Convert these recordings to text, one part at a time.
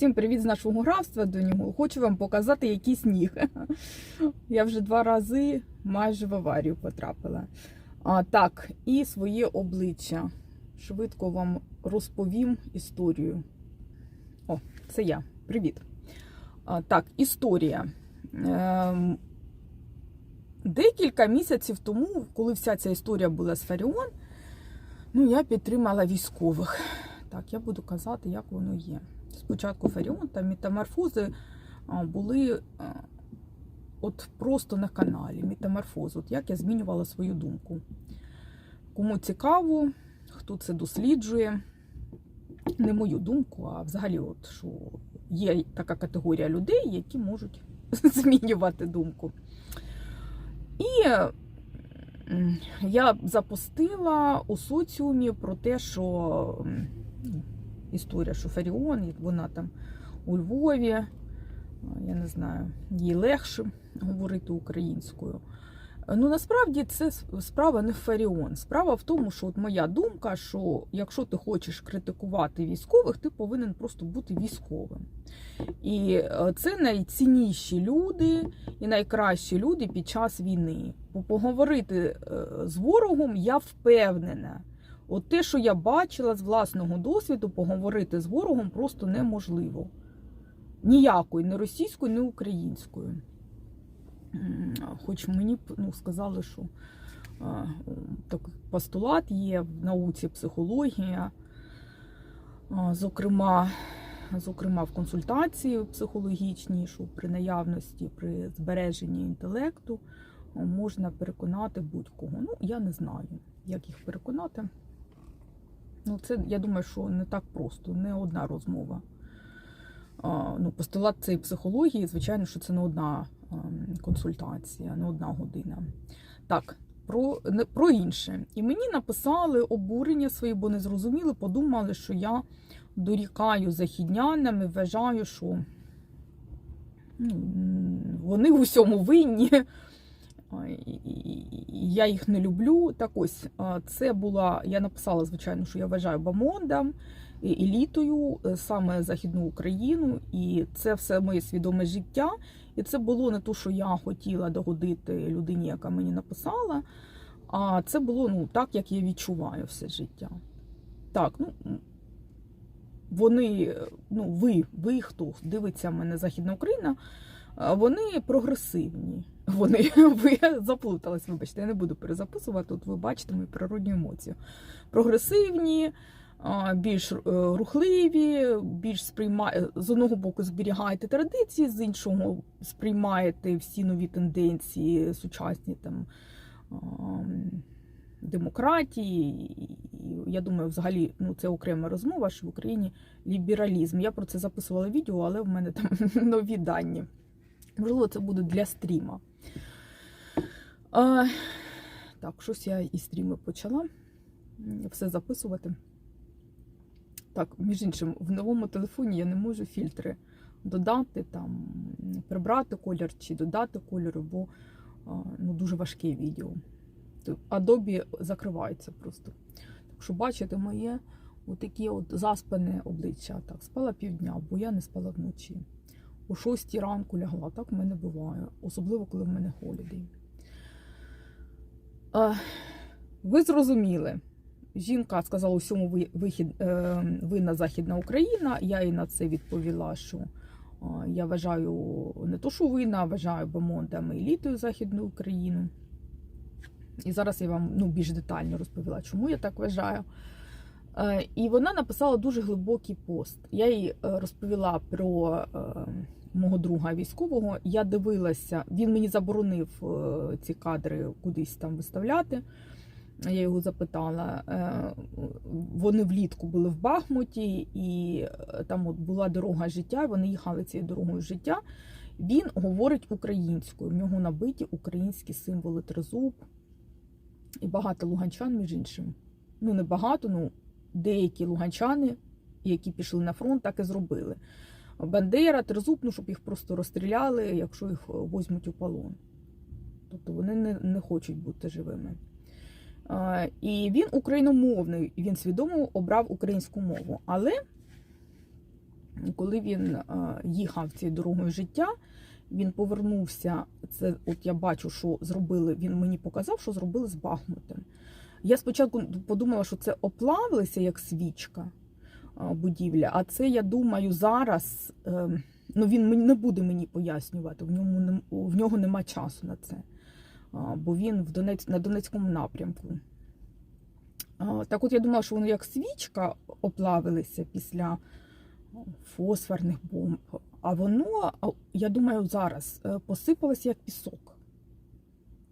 Всім привіт з нашого графства до нього. Хочу вам показати який сніг. Я вже два рази майже в аварію потрапила. А, так, і своє обличчя. Швидко вам розповім історію. О, це я. Привіт. А, так, історія. Ем, декілька місяців тому, коли вся ця історія була з Фаріон, ну, я підтримала військових. Так, я буду казати, як воно є. Спочатку Фаріон та метаморфози були от просто на каналі. Метаморфоз, от як я змінювала свою думку. Кому цікаво, хто це досліджує, не мою думку, а взагалі, от, що є така категорія людей, які можуть змінювати думку. І я запустила у соціумі про те, що історія, що Фаріон, вона там у Львові, я не знаю, їй легше говорити українською. Ну, насправді це справа не Фаріон. Справа в тому, що от моя думка, що якщо ти хочеш критикувати військових, ти повинен просто бути військовим. І е, це найцінніші люди і найкращі люди під час війни. Поговорити е, з ворогом я впевнена. От те, що я бачила з власного досвіду, поговорити з ворогом просто неможливо. Ніякою, не російською, не українською. Хоч мені ну, сказали, що а, постулат є в науці психологія, зокрема, зокрема в консультації психологічній, що при наявності, при збереженні інтелекту можна переконати будь-кого. Ну, я не знаю, як їх переконати. Ну, це я думаю, що не так просто, не одна розмова. А, ну, постулат цієї психології, звичайно, що це не одна ем, консультація, не одна година. Так, про, не, про інше. І мені написали обурення свої, бо не зрозуміли, подумали, що я дорікаю західнянам і вважаю, що ну, вони в усьому винні. І Я їх не люблю. Так ось це була. Я написала, звичайно, що я вважаю Бамондом елітою е, саме Західну Україну, і це все моє свідоме життя. І це було не то, що я хотіла догодити людині, яка мені написала. А це було ну, так, як я відчуваю все життя. Так, ну вони, ну, ви, ви, хто дивиться мене Західна Україна, вони прогресивні. Вони я заплуталась, вибачте, я не буду перезаписувати. Тут ви бачите мою природню емоцію. Прогресивні, більш е, рухливі, більш сприймає з одного боку зберігаєте традиції, з іншого сприймаєте всі нові тенденції, сучасні там демократії. Я думаю, взагалі, ну це окрема розмова, що в Україні лібералізм. Я про це записувала відео, але в мене там нові дані. Можливо, це буде для стріма. А, так, щось я і стріми почала все записувати. Так, між іншим, в новому телефоні я не можу фільтри додати, там, прибрати колір чи додати кольору, бо ну, дуже важке відео. Adobe закривається просто. Так що бачите моє отакі от заспане обличчя. Так, спала півдня, бо я не спала вночі. О 6 ранку лягла, так в мене буває, особливо коли в мене холідей. Ви зрозуміли. Жінка сказала усьому ви- вихід, е, винна Західна Україна. Я їй на це відповіла, що я вважаю не то, що винна, а вважаю Бемонтом і елітою Західну Україну. І зараз я вам ну, більш детально розповіла, чому я так вважаю. Е, І вона написала дуже глибокий пост. Я їй е, розповіла про е, мого друга військового. Я дивилася, він мені заборонив ці кадри кудись там виставляти. Я його запитала. Вони влітку були в Бахмуті, і там от була дорога життя. Вони їхали цією дорогою життя. Він говорить українською. В нього набиті українські символи тризуб. І багато луганчан, між іншим. Ну, не багато, ну деякі луганчани, які пішли на фронт, так і зробили. Бандера, тризуб, ну, щоб їх просто розстріляли, якщо їх возьмуть у полон. Тобто вони не, не хочуть бути живими. І він україномовний, він свідомо обрав українську мову. Але коли він е, їхав цією дорогою життя, він повернувся. Це от я бачу, що зробили. Він мені показав, що зробили з Бахмутом. Я спочатку подумала, що це оплавилося як свічка будівля. А це, я думаю, зараз е, ну, він не буде мені пояснювати, в, ньому, в нього нема часу на це. Бо він в Донець, на Донецькому напрямку. Так от я думала, що воно як свічка оплавилися після фосфорних бомб. А воно, я думаю, зараз е, посипалося як пісок.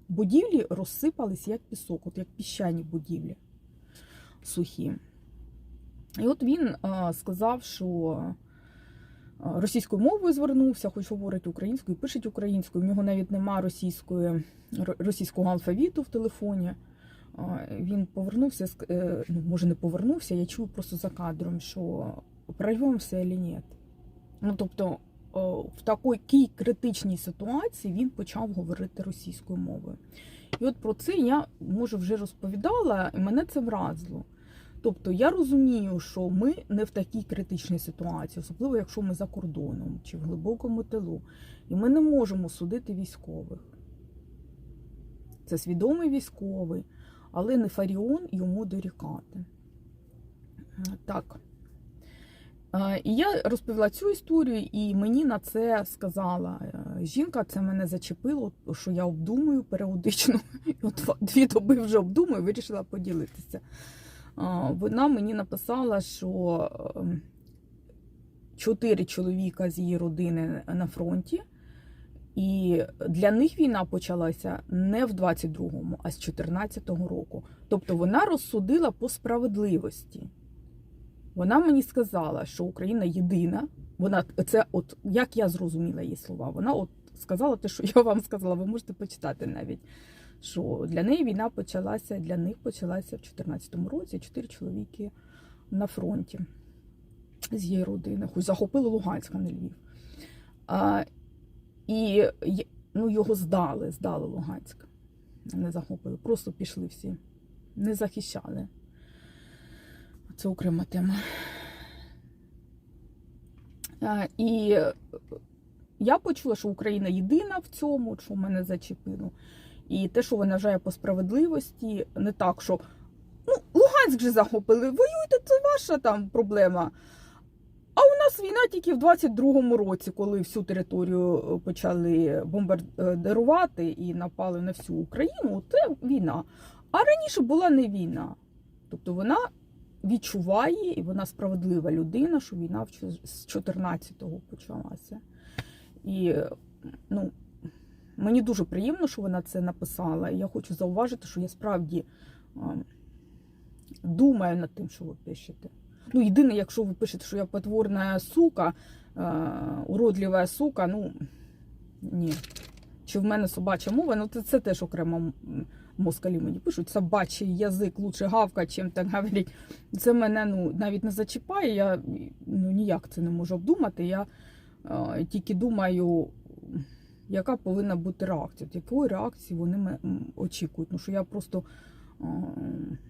Будівлі розсипалися як пісок, от як піщані будівлі сухі. І от він сказав, що російською мовою звернувся, хоч говорить українською, пише українською. В нього навіть нема російської, російського алфавіту в телефоні. Він повернувся, е, ну, може не повернувся, я чую просто за кадром, що прорвемося чи ні. Ну, тобто, в такій критичній ситуації він почав говорити російською мовою. І от про це я може вже розповідала, і мене це вразило. Тобто я розумію, що ми не в такій критичній ситуації, особливо якщо ми за кордоном чи в глибокому тилу, і ми не можемо судити військових. Це свідомий військовий, але не Фаріон йому дорікати. Так. Е, І я розповіла цю історію, і мені на це сказала е, жінка, це мене зачепило, що я обдумую періодично. І От дві доби вже обдумую, вирішила поділитися. Вона мені написала, що ем, чотири чоловіка з її родини на фронті, і для них війна почалася не в 22-му, а з 14-го року. Тобто вона розсудила по справедливості. Вона мені сказала, що Україна єдина. Вона це, от як я зрозуміла її слова, вона от сказала те, що я вам сказала, ви можете почитати навіть. Що для неї війна почалася, для них почалася в 2014 році. Чотири чоловіки на фронті з її родини, хоч захопили Луганськ, а не Львів. А, і ну, його здали, здали Луганськ. Не захопили, просто пішли всі, не захищали. Це окрема тема. А, і я почула, що Україна єдина в цьому, що мене зачепило. І те, що вона вважає по справедливості, не так, що ну, Луганськ же захопили, воюйте, це ваша там проблема. А у нас війна тільки в 22-му році, коли всю територію почали бомбардирувати і напали на всю Україну, це війна. А раніше була не війна. Тобто вона відчуває, і вона справедлива людина, що війна з 14-го почалася. І ну, мені дуже приємно, що вона це написала. Я хочу зауважити, що я справді думаю над тим, що ви пишете. Ну, єдине, якщо ви пишете, що я потворна сука, уродлива сука, ну ні. Чи в мене собача мова, ну це, це теж окремо москалі мені пишуть. Собачий язик лучше гавка, чим так говорить. Це мене ну, навіть не зачіпає, я ну, ніяк це не можу обдумати. Я е, тільки думаю, яка повинна бути реакція. Якої реакції вони очікують? Ну, що я просто е,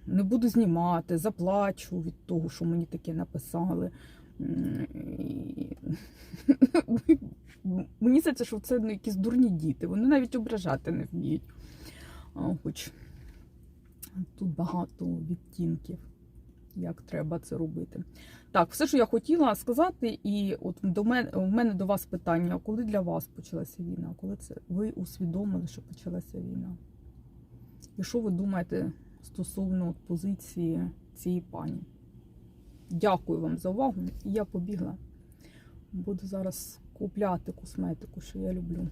не буду знімати, заплачу від того, що мені таке написали. Мені здається, що це ну, якісь дурні діти. Вони навіть ображати не вміють. Хоч тут багато відтінків, як треба це робити. Так, все, що я хотіла сказати, і от до мене, у мене до вас питання: коли для вас почалася війна? Коли це ви усвідомили, що почалася війна? І що ви думаєте стосовно позиції цієї пані? Дякую вам за увагу. Я побігла. Буду зараз купляти косметику, що я люблю.